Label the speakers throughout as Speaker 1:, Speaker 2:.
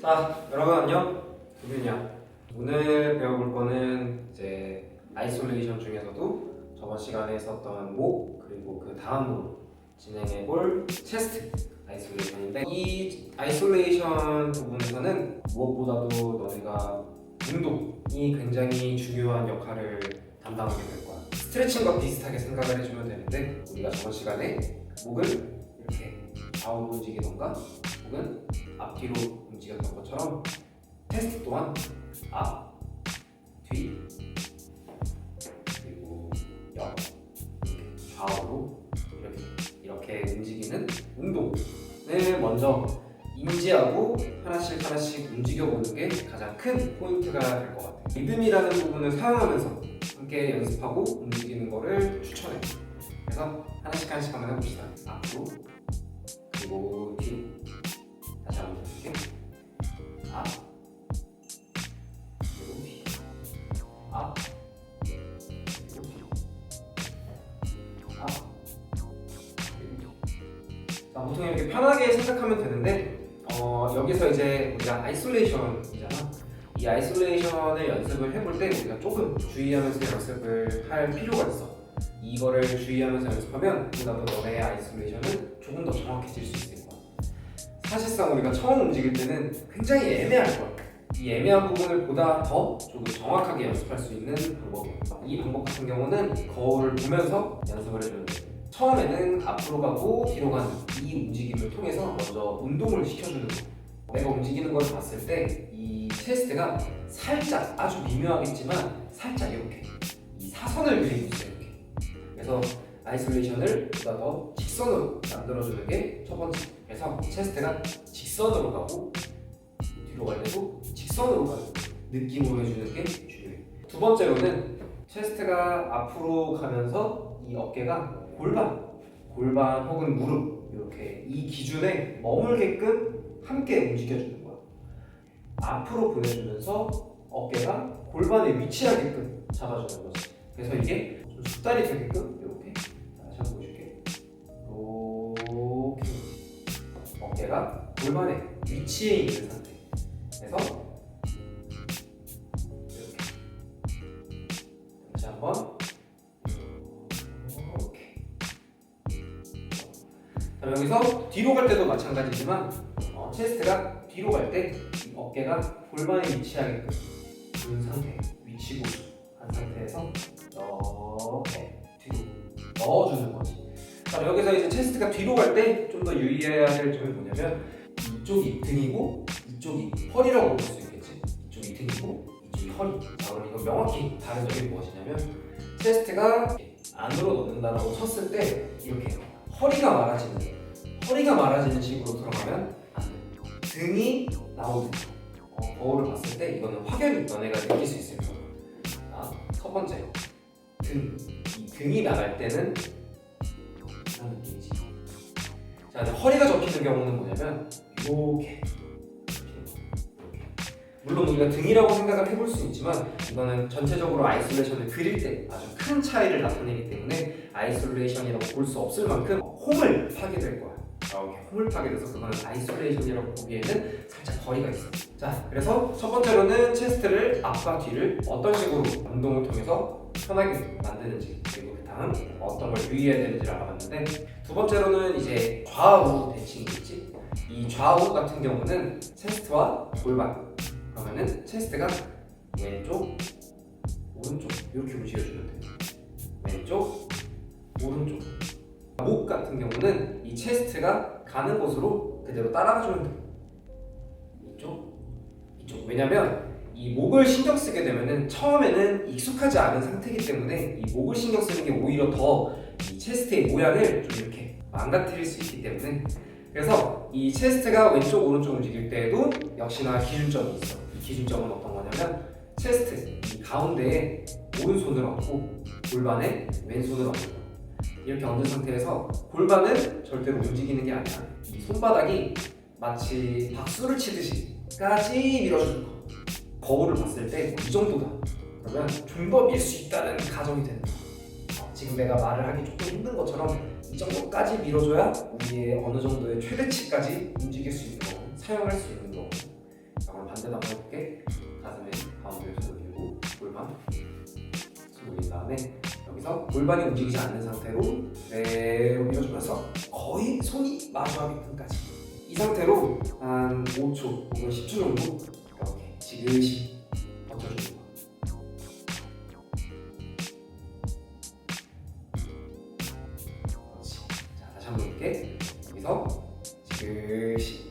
Speaker 1: 자, 여러분 안녕. 두균이야. 오늘 배워볼 거는 이제 아이솔레이션 중에서도 저번 시간에 했었던 목 그리고 그 다음으로 진행해볼 체스트 아이솔레이션인데 이 아이솔레이션 부분에서는 무엇보다도 너네가 운동이 굉장히 중요한 역할을 담당하게 될 거야. 스트레칭과 비슷하게 생각을 해주면 되는데 우리가 저번 시간에 목을 이렇게 좌우로 움직이던가 혹은 앞뒤로 움직였던 것처럼 테스트 또한 앞, 뒤, 그리고 옆, 좌우로 이렇게 이렇게 움직이는 운동을 먼저 인지하고 하나씩 하나씩 움직여보는 게 가장 큰 포인트가 될 것 같아요. 리듬이라는 부분을 사용하면서 함께 연습하고 움직이는 거를 추천해요. 그래서 하나씩 하나씩 한번 해봅시다. 앞으로 그리고 뒤로 앞 그리고 뒤. 자, 보통 이렇게 편하게 생각하면 되는데 어, 여기서 이제 우리가 아이솔레이션이잖아. 이 아이솔레이션을 연습을 해볼 때 우리가 조금 주의하면서 연습을 할 필요가 있어. 이거를 주의하면서 연습하면 보다도 너의 아이솔레이션은 조금 더 정확해질 수 거야. 사실상 우리가 처음 움직일 때는 굉장히 애매할 거야. 이 애매한 부분을 보다 더 조금 정확하게 연습할 수 있는 방법이에요. 이 방법 같은 경우는 거울을 보면서 연습을 해주는 거예요. 처음에는 앞으로 가고 뒤로 가는 이 움직임을 통해서 먼저 운동을 시켜주는 거예요. 내가 움직이는 걸 봤을 때 이 체스트가 살짝 아주 미묘하겠지만 살짝 이렇게 이 사선을 그리고 있어요. 이렇게. 그래서 아이솔레이션을 보다 더 직선으로 만들어주는 게 첫 번째. 그래서 체스트가 직선으로 가고 뒤로 갈 때도 직선으로 가는 느낌으로 해주는 게 중요해요. 두 번째로는 체스트가 앞으로 가면서 이 어깨가 골반, 골반 혹은 무릎 이렇게 이 기준에 머물게끔 함께 움직여주는 거야. 앞으로 보내주면서 어깨가 골반에 위치하게끔 잡아주는 거지. 그래서 이게 좀 숙달이 되게끔 골반에 위치해 있는 상태. 그래서 이렇게 다시 한번 이렇게. 자, 여기서 뒤로 갈 때도 마찬가지지만 어, 체스트가 뒤로 갈 때 어깨가 골반에 위치하게끔 둔 상태, 위치고 한 상태에서 이렇게 뒤로 넣어주는 거지. 자, 여기서 이제 체스트가 뒤로 갈 때 좀 더 유의해야 될 점이 뭐냐면 이쪽이 등이고 이쪽이 허리라고 볼 수 있겠지. 이쪽이 등이고 이쪽이 허리. 자, 그럼 이거 명확히 다른 점이 무엇이냐면 체스트가 안으로 넣는다라고 쳤을 때 이렇게 허리가 말아지는 허리가 말아지는 식으로 들어가면 안 돼. 등이 나오는 어, 거울을 봤을 때 이거는 확연히 너네가 느낄 수 있을 거야. 자, 첫 번째 등. 이 등이 나갈 때는 이런 느낌이지. 자, 허리가 접히는 경우는 뭐냐면 이렇게. 이렇게. 물론 우리가 등이라고 생각을 해볼 수 있지만 이거는 전체적으로 아이솔레이션을 그릴 때 아주 큰 차이를 나타내기 때문에 아이솔레이션이라고 볼 수 없을 만큼 홈을 파게 될 거야. 이렇게 홈을 파게 돼서 그거는 아이솔레이션이라고 보기에는 살짝 거리가 있어. 자, 그래서 첫 번째로는 체스트를 앞과 뒤를 어떤 식으로 운동을 통해서 편하게 만드는지 그리고 그 다음 어떤 걸 유의해야 되는지를 알아봤는데 두 번째로는 이제 좌우 대칭이 있지. 이 좌우 같은 경우는 체스트와 골반 그러면은 체스트가 왼쪽 오른쪽 이렇게 움직여주면 돼요. 왼쪽 오른쪽 목 같은 경우는 이 체스트가 가는 곳으로 그대로 따라가주면 돼요. 이쪽, 이쪽. 왜냐면 이 목을 신경 쓰게 되면은 처음에는 익숙하지 않은 상태이기 때문에 이 목을 신경 쓰는 게 오히려 더 이 체스트의 모양을 좀 이렇게 망가뜨릴 수 있기 때문에 그래서 이 체스트가 왼쪽 오른쪽 움직일 때에도 역시나 기준점이 있어. 이 기준점은 어떤 거냐면 체스트 이 가운데에 오른손을 얹고 골반에 왼손을 거. 이렇게 얹은 상태에서 골반은 절대로 움직이는 게 아니야. 이 손바닥이 마치 박수를 치듯이까지 밀어주는 거. 거울을 봤을 때 이 정도다. 그러면 좀 더 밀 수 있다는 가정이 되는 거야. 어, 지금 내가 말을 하기 조금 힘든 것처럼 이 정도까지 밀어줘야 우리의 어느 정도의 최대치까지 움직일 수 있는 거, 사용할 수 있는 거. 먼저 나눠볼게. 가슴에 가운데로 손 올리고 골반 손 올린 다음에 여기서 골반이 움직이지 않는 상태로 그대로 밀어주면서 거의 손이 마주하게끔까지 이 상태로 한 5초 혹은 10초 정도 지그시 버텨주는 거. 그렇지. 자 다시 한번 볼게. 여기서 지그시.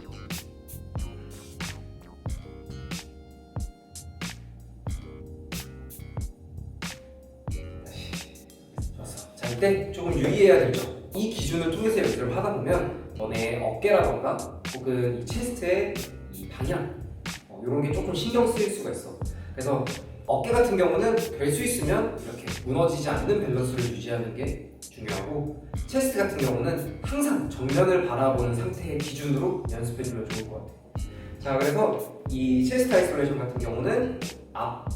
Speaker 1: 자, 이때 조금 유의해야 될 점. 이 기준을 통해서 연습을 하다 보면 너네 어깨라던가 혹은 이 체스트의 이 방향 어, 이런 게 조금 신경 쓰일 수가 있어. 그래서 어깨 같은 경우는 될 수 있으면 이렇게 무너지지 않는 밸런스를 유지하는 게 중요하고 체스트 같은 경우는 항상 정면을 바라보는 상태의 기준으로 연습해주면 좋을 것 같아. 자, 그래서 이 체스트 아이솔레이션 같은 경우는 앞,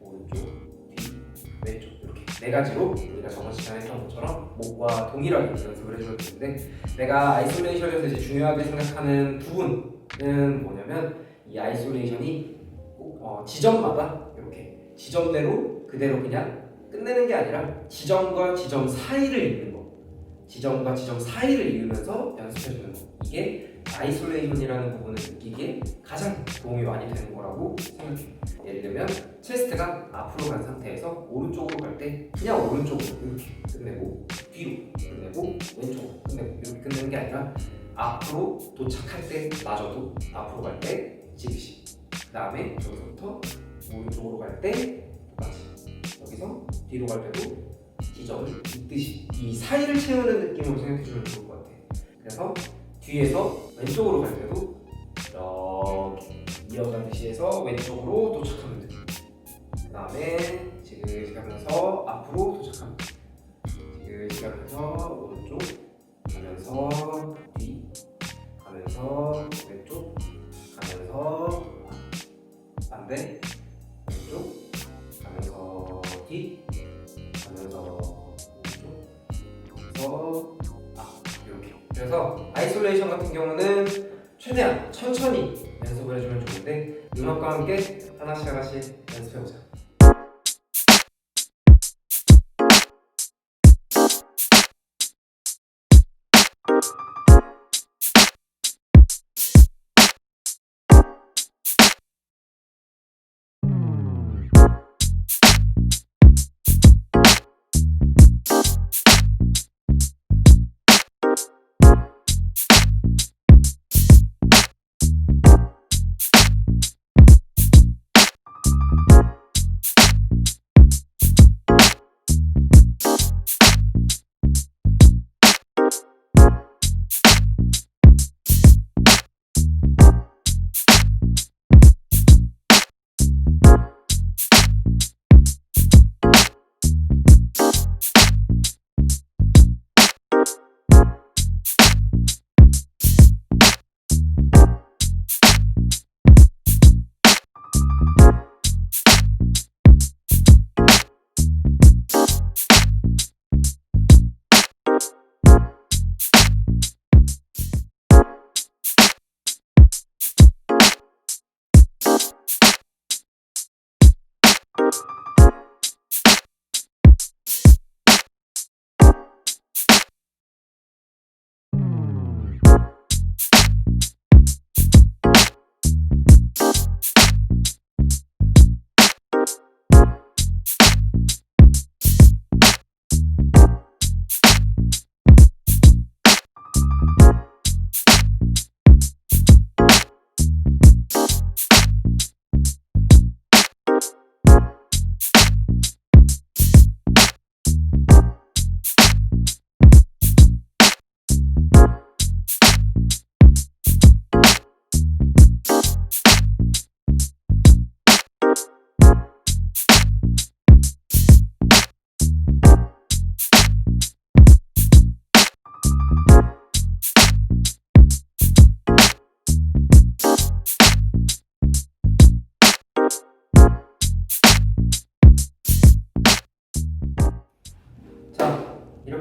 Speaker 1: 오른쪽, 뒤, 왼쪽 이렇게 네 가지로 우리가 저번 시간에 했던 것처럼 목과 동일하게 연습을 해주면 되는데 내가 아이솔레이션에서 이제 중요하게 생각하는 부분은 뭐냐면 이 아이솔레이션이 꼭, 어, 지점마다 이렇게 지점대로 그대로 그냥 끝내는 게 아니라 지점과 지점 사이를 잇는 거. 지점과 지점 사이를 이으면서 연습해주는 거. 이게 아이솔레이션이라는 부분을 느끼기에 가장 도움이 많이 되는 거라고 생각해 예를 들면 체스트가 앞으로 간 상태에서 오른쪽으로 갈 때 그냥 오른쪽으로 이렇게 끝내고 뒤로 끝내고 왼쪽으로 끝내고 이렇게 끝내는 게 아니라 앞으로 도착할 때 마저도 앞으로 갈 때 지그시 그 다음에 여기서부터 오른쪽으로 갈 때 똑같이 여기서 뒤로 갈 때도 지점을 잇듯이 이 사이를 채우는 느낌으로 생각해주면 좋을 것 같아 그래서 뒤에서 왼쪽으로 갈 때도 이렇게 이어가듯이 해서 왼쪽으로 돼. 그래서 아이솔레이션 같은 경우는 최대한 천천히 연습을 해주면 좋은데 음악과 함께 하나씩 하나씩 연습해보자.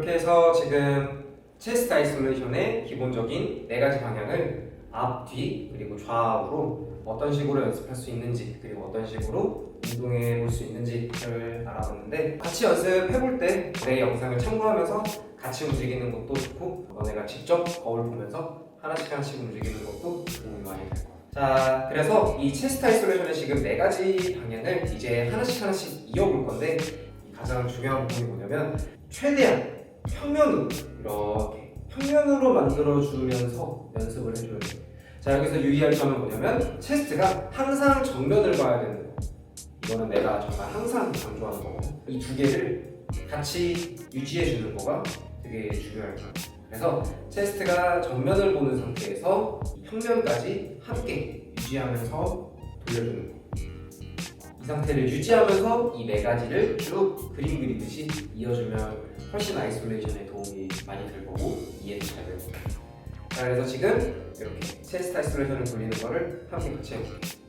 Speaker 1: 이렇게 해서 지금 체스트 아이솔레이션의 기본적인 네 가지 방향을 앞, 뒤 그리고 좌우로 어떤 식으로 연습할 수 있는지 그리고 어떤 식으로 운동해 볼 수 있는지를 알아봤는데 같이 연습해 볼 때 내 영상을 참고하면서 같이 움직이는 것도 좋고 너네가 직접 거울 보면서 하나씩 하나씩 움직이는 것도 도움이 많이 될 거야. 자, 그래서 이 체스트 아이솔레이션의 지금 네 가지 방향을 이제 하나씩 하나씩 이어볼 건데 이 가장 중요한 부분이 뭐냐면 최대한 평면으로 이렇게 평면으로 만들어주면서 연습을 해줘야 돼요. 자, 여기서 유의할 점은 뭐냐면 체스트가 항상 정면을 봐야 되는 거. 이거는 내가 정말 항상 강조하는 거고 이 두 개를 같이 유지해 주는 거가 되게 중요할 거예요. 그래서 체스트가 정면을 보는 상태에서 이 평면까지 함께 유지하면서 돌려주는 거. 이 상태를 유지하면서 이 네 가지를 쭉 그림 그리듯이 이어주면 훨씬 아이솔레이션에 도움이 많이 될 거고 이해도 잘될 거예요. 자, 그래서 지금 이렇게 체스트 아이솔레이션을 돌리는 거를 함께 같이 해볼게요.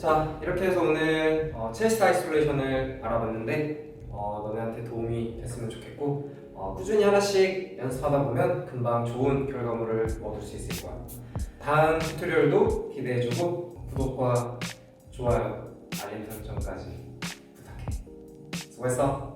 Speaker 1: 자 이렇게 해서 오늘 어, 체스트 아이솔레이션을 알아봤는데 어, 너네한테 도움이 됐으면 좋겠고 어, 꾸준히 하나씩 연습하다 보면 금방 좋은 결과물을 얻을 수 있을 거야. 다음 튜토리얼도 기대해주고 구독과 좋아요 알림 설정까지 부탁해. 수고했어